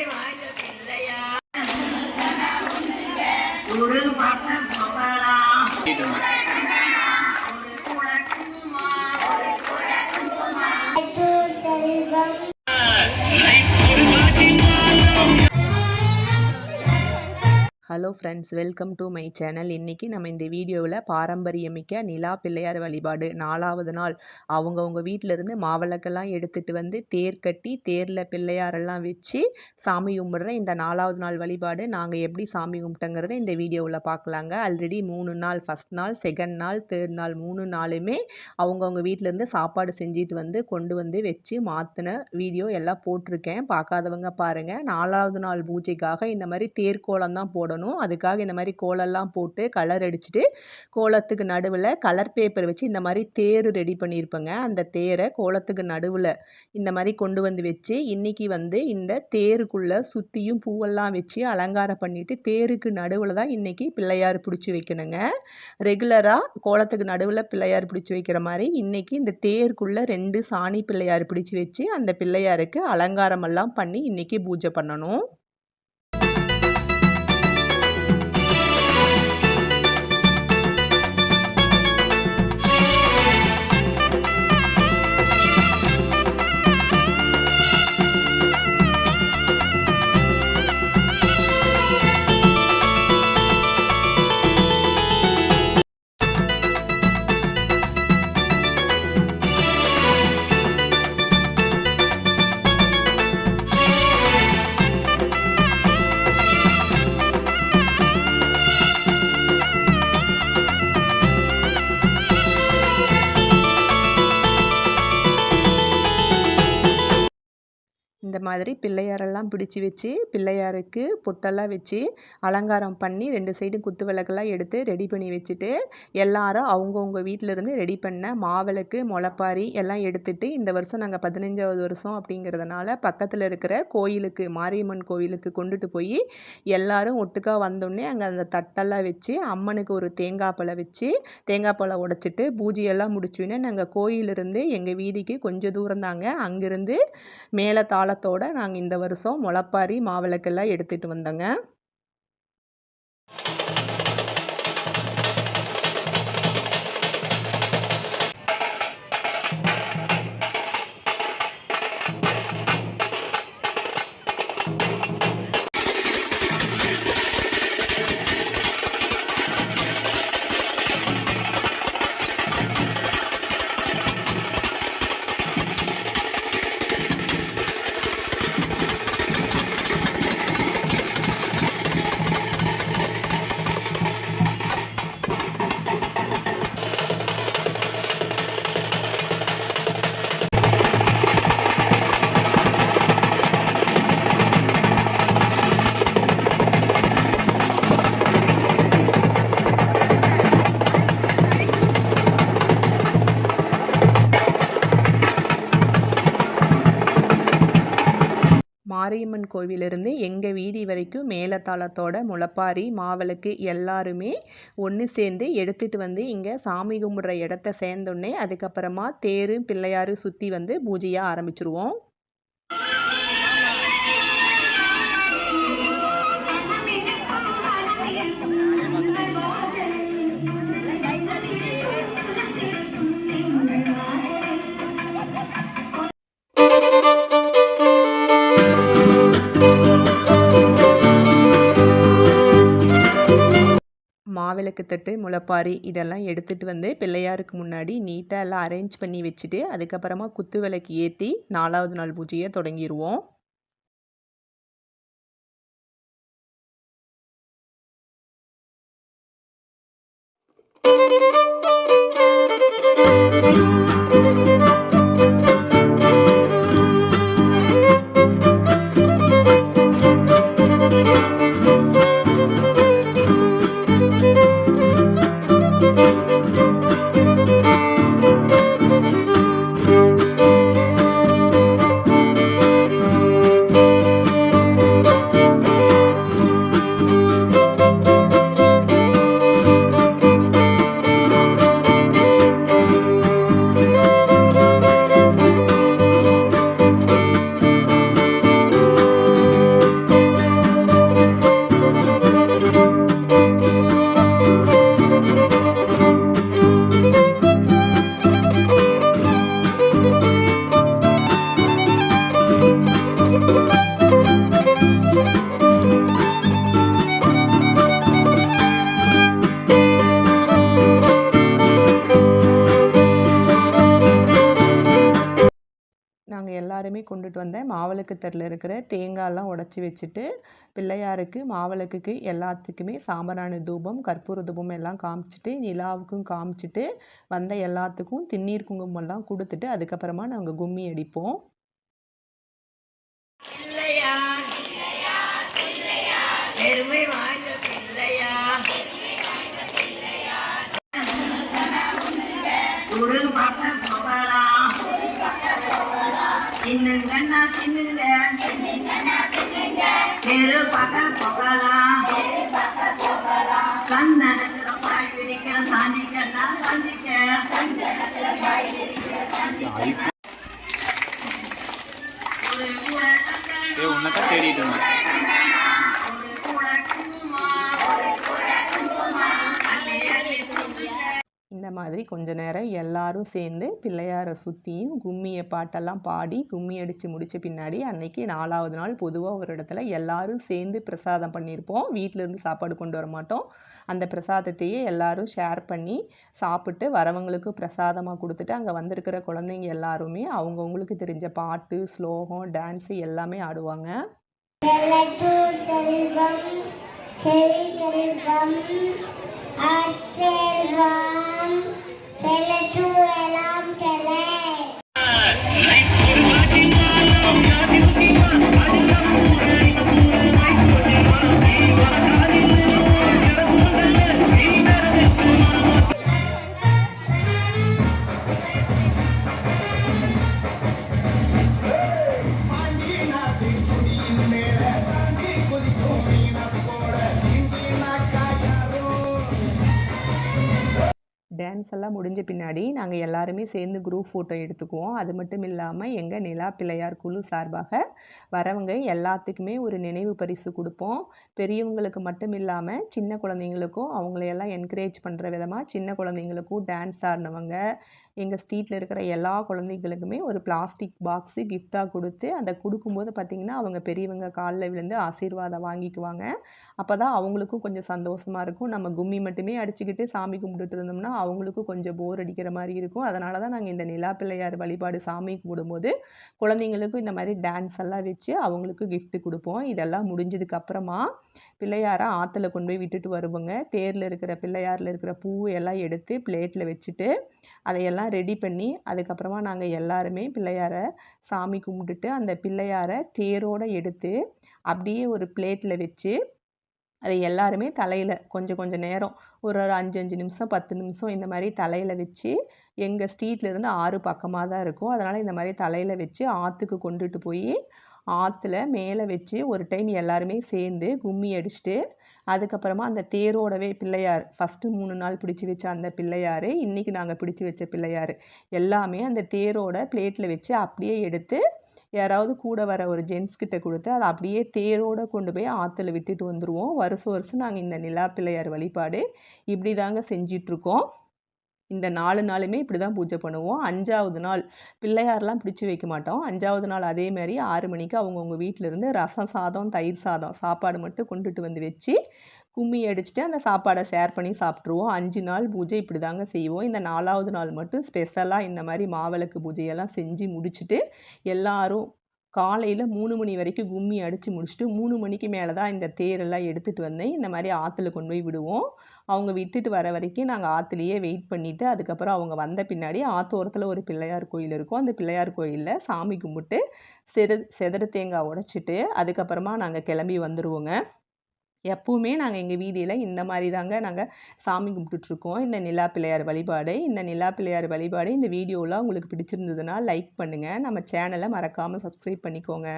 Okay, Mike. Hello friends welcome to my channel இன்றைக்கி நம்ம இந்த வீடியோவில் பாரம்பரியமிக்க நிலா பிள்ளையார் வழிபாடு நாலாவது நாள். அவங்கவுங்க வீட்டிலேருந்து மாவிளக்கெல்லாம் எடுத்துகிட்டு வந்து தேர் கட்டி தேரில் பிள்ளையாரெல்லாம் வச்சு சாமி கும்பிட்ற இந்த நாலாவது நாள் வழிபாடு. நாங்கள் எப்படி சாமி கும்பிட்டோங்கிறத இந்த வீடியோவில் பார்க்கலாங்க. ஆல்ரெடி மூணு நாள் ஃபஸ்ட் நாள் செகண்ட் நாள் தேர்ட் நாள் மூணு நாளுமே அவங்கவுங்க வீட்டிலேருந்து சாப்பாடு செஞ்சுட்டு வந்து கொண்டு வந்து வச்சு மாற்றின வீடியோ எல்லாம் போட்டிருக்கேன். பார்க்காதவங்க பாருங்கள் நாலாவது நாள் பூஜைக்காக இந்த மாதிரி தேர்கோலம் தான் போடணும். அதுக்காக இந்த மாதிரி கோலம்லாம் போட்டு கலர் அடிச்சுட்டு கோலத்துக்கு நடுவில் கலர் பேப்பர் வச்சு இந்த மாதிரி தேர் ரெடி பண்ணியிருப்பேங்க. அந்த தேரை கோலத்துக்கு நடுவில் இந்த மாதிரி கொண்டு வந்து வச்சு இன்றைக்கி வந்து இந்த தேருக்குள்ளே சுற்றியும் பூவெல்லாம் வச்சு அலங்காரம் பண்ணிவிட்டு தேருக்கு நடுவில் தான் இன்றைக்கி பிள்ளையார் பிடிச்சி வைக்கணுங்க. ரெகுலராக கோலத்துக்கு நடுவில் பிள்ளையார் பிடிச்சி வைக்கிற மாதிரி இன்றைக்கி இந்த தேருக்குள்ளே ரெண்டு சாணி பிள்ளையார் பிடிச்சி வச்சு அந்த பிள்ளையாருக்கு அலங்காரமெல்லாம் பண்ணி இன்றைக்கி பூஜை பண்ணணும். மாதிரி பிள்ளையாரெல்லாம் பிடிச்சி வச்சு பிள்ளையாருக்கு பொட்டெல்லாம் வச்சு அலங்காரம் பண்ணி ரெண்டு சைடும் குத்து விளக்கெல்லாம் எடுத்து ரெடி பண்ணி வச்சுட்டு எல்லாரும் அவங்கவுங்க வீட்டிலேருந்து ரெடி பண்ண மாவிளக்கு முளப்பாரி எல்லாம் எடுத்துகிட்டு இந்த வருஷம் நாங்கள் பதினஞ்சாவது வருஷம் அப்படிங்கிறதுனால பக்கத்தில் இருக்கிற கோயிலுக்கு மாரியம்மன் கோயிலுக்கு கொண்டுட்டு போய் எல்லாரும் ஒட்டுக்கா வந்தோடனே அங்கே அந்த தட்டெல்லாம் வச்சு அம்மனுக்கு ஒரு தேங்காய் பழம் வச்சு தேங்காய் பழம் உடைச்சிட்டு பூஜையெல்லாம் முடிச்சோன்னே நாங்கள் கோயிலிருந்து எங்கள் வீதிக்கு கொஞ்சம் தூரம் தாங்க அங்கேருந்து மேலே தாளத்தோட நாங்கள் இந்த வருஷம் முளப்பாரி மாவிளக்கெல்லாம் எடுத்துகிட்டு வந்தோங்க. மாரியம்மன் கோவிலிருந்து எங்கள் வீதி வரைக்கும் மேலத்தாளத்தோட முளப்பாரி மாவிளக்கு எல்லாருமே ஒன்று சேர்ந்து எடுத்துகிட்டு வந்து இங்கே சாமி கும்பிட்ற இடத்த சேர்ந்தோடனே அதுக்கப்புறமா தேரு பிள்ளையாரு சுற்றி வந்து பூஜையாக ஆரம்பிச்சிருவோம். விளக்கு தட்டு முளைப்பாரி இதெல்லாம் எடுத்துகிட்டு வந்து பிள்ளையாருக்கு முன்னாடி நீட்டாக எல்லாம் அரேஞ்ச் பண்ணி வச்சுட்டு அதுக்கப்புறமா குத்து விளக்கு ஏற்றி நாலாவது நாள் பூஜையை தொடங்கிடுவோம் எல்லாருமே கொண்டுட்டு வந்த மாவிளக்கு தெருல இருக்கிற தேங்காயெல்லாம் உடச்சி வச்சுட்டு பிள்ளையாருக்கு மாவிளக்குக்கு எல்லாத்துக்குமே சாம்பராணி தூபம் கற்பூர தூபம் எல்லாம் காமிச்சிட்டு நிலாவுக்கும் காமிச்சிட்டு வந்த எல்லாத்துக்கும் திண்ணீர் குங்குமம்லாம் கொடுத்துட்டு அதுக்கப்புறமா நாங்கள் கும்மி அடிப்போம். கண்ணா தின்னுங்க பெரு பக்கம் மாதிரி கொஞ்ச நேரம் எல்லாரும் சேர்ந்து பிள்ளையாரை சுற்றியும் கும்மியை பாட்டெல்லாம் பாடி கும்மி அடித்து முடித்த பின்னாடி அன்னைக்கு நாலாவது நாள் பொதுவாக ஒரு இடத்துல எல்லாரும் சேர்ந்து பிரசாதம் பண்ணியிருப்போம் வீட்டிலேருந்து சாப்பாடு கொண்டு வர மாட்டோம். அந்த பிரசாதத்தையே எல்லாரும் ஷேர் பண்ணி சாப்பிட்டு வரவங்களுக்கு பிரசாதமாக கொடுத்துட்டு அங்கே வந்திருக்கிற குழந்தைங்க எல்லாருமே அவங்கவுங்களுக்கு தெரிஞ்ச பாட்டு ஸ்லோகம் டான்ஸு எல்லாமே ஆடுவாங்க. செல்லட்டு Thank you. டான்ஸ் எல்லாம் முடிஞ்ச பின்னாடி நாங்கள் எல்லாருமே சேர்ந்து குரூப் ஃபோட்டோ எடுத்துக்குவோம். அது மட்டும் இல்லாமல் எங்கள் நிலா பிள்ளையார் குழு சார்பாக வரவங்க எல்லாத்துக்குமே ஒரு நினைவு பரிசு கொடுப்போம். பெரியவங்களுக்கு மட்டும் இல்லாமல் சின்ன குழந்தைங்களுக்கும் அவங்களையெல்லாம் என்கரேஜ் பண்ணுற விதமாக சின்ன குழந்தைங்களுக்கும் டான்ஸ் ஆடினவங்க எங்கள் ஸ்ட்ரீட்டில் இருக்கிற எல்லா குழந்தைங்களுக்குமே ஒரு பிளாஸ்டிக் பாக்ஸு கிஃப்டாக கொடுத்து அதை கொடுக்கும்போது பார்த்திங்கன்னா அவங்க பெரியவங்க காலில் விழுந்து ஆசீர்வாதம் வாங்கிக்குவாங்க. அப்போ தான் அவங்களுக்கும் கொஞ்சம் சந்தோஷமாக இருக்கும். நம்ம கும்மி மட்டுமே அடிச்சுக்கிட்டு சாமி கும்பிட்டுட்டு இருந்தோம்னா அவங்களுக்கும் கொஞ்சம் போர் அடிக்கிற மாதிரி இருக்கும். அதனால தான் நாங்கள் இந்த நிலா பிள்ளையார் வழிபாடு சாமி கும்பிடும்போது குழந்தைங்களுக்கும் இந்த மாதிரி டான்ஸ் எல்லாம் வச்சு அவங்களுக்கு கிஃப்ட்டு கொடுப்போம். இதெல்லாம் முடிஞ்சதுக்கு அப்புறமா பிள்ளையாரை ஆற்றுல கொண்டு போய் விட்டுட்டு வருவோங்க. தேரில் இருக்கிற பிள்ளையாரில் இருக்கிற பூ எல்லாம் எடுத்து பிளேட்டில் வச்சுட்டு அதையெல்லாம் ரெடி பண்ணி அதுக்கப்புறமா நாங்கள் எல்லாருமே பிள்ளையாரை சாமி கும்பிட்டுட்டு அந்த பிள்ளையாரை தேரோடு எடுத்து அப்படியே ஒரு பிளேட்டில் வச்சு அதை எல்லாருமே தலையில் கொஞ்சம் கொஞ்சம் நேரம். ஒரு ஒரு அஞ்சு அஞ்சு நிமிஷம் பத்து நிமிஷம் இந்த மாதிரி தலையில் வச்சு எங்கள் ஸ்ட்ரீட்லேருந்து ஆறு பக்கமாக தான் இருக்கும். அதனால் இந்த மாதிரி தலையில் வச்சு ஆற்றுக்கு கொண்டுட்டு போய் ஆற்றுல மேலே வச்சு ஒரு டைம் எல்லாருமே சேர்ந்து கும்மி அடிச்சுட்டு அதுக்கப்புறமா அந்த தேரோடவே பிள்ளையார் ஃபஸ்ட்டு மூணு நாள் பிடிச்சி வச்ச அந்த பிள்ளையார் இன்றைக்கி நாங்கள் பிடிச்சி வச்ச பிள்ளையார் எல்லாமே அந்த தேரோட பிளேட்டில் வச்சு அப்படியே எடுத்து யாராவது கூட வர ஒரு ஜென்ஸ் கிட்ட கொடுத்து அதை அப்படியே தேரோட கொண்டு போய் ஆற்றுல விட்டுட்டு வந்துடுவோம் வருஷம் வருஷம் நாங்கள் இந்த நிலா பிள்ளையார் வழிபாடு இப்படி தாங்க செஞ்சிட்ருக்கோம். இந்த நாலு நாளுமே இப்படி தான் பூஜை பண்ணுவோம். அஞ்சாவது நாள் பிள்ளையாரெலாம் பிடிச்சி வைக்க மாட்டோம். அஞ்சாவது நாள் அதே மாதிரி ஆறு மணிக்கு அவங்கவுங்க வீட்டிலேருந்து ரசம் சாதம் தயிர் சாதம் சாப்பாடு மட்டும் கொண்டுட்டு வந்து வச்சு கும்மி அடிச்சுட்டு அந்த சாப்பாடை ஷேர் பண்ணி சாப்பிட்ருவோம் அஞ்சு நாள் பூஜை இப்படி தாங்க செய்வோம். இந்த நாலாவது நாள் மட்டும் ஸ்பெஷலாக இந்த மாதிரி மாவிளக்கு பூஜையெல்லாம் செஞ்சு முடிச்சுட்டு எல்லாரும் காலையில் மூணு மணி வரைக்கும் கும்மி அடித்து முடிச்சுட்டு மூணு மணிக்கு மேலே தான் இந்த தேரெல்லாம் எடுத்துகிட்டு வந்தேன் இந்த மாதிரி ஆற்றுல கொண்டு போய் விடுவோம். அவங்க விட்டுட்டு வர வரைக்கும் நாங்கள் ஆற்றுலையே வெயிட் பண்ணிவிட்டு அதுக்கப்புறம் அவங்க வந்த பின்னாடி ஆத்தோரத்தில் ஒரு பிள்ளையார் கோயில் இருக்கும். அந்த பிள்ளையார் கோயிலில் சாமி கும்பிட்டு செத செதற தேங்காய் உடைச்சிட்டு அதுக்கப்புறமா நாங்கள் கிளம்பி வந்துடுவோங்க எப்பவுமே நாங்கள் எங்கள் வீதியில் இந்த மாதிரி தாங்க நாங்கள் சாமி கும்பிட்டுட்ருக்கோம். இந்த நிலா பிள்ளையார் வழிபாடு இந்த நிலா பிள்ளையார் வழிபாடு இந்த வீடியோலாம் உங்களுக்கு பிடிச்சிருந்ததுன்னா லைக் பண்ணுங்கள் நம்ம சேனலை மறக்காமல் சப்ஸ்கிரைப் பண்ணிக்கோங்க.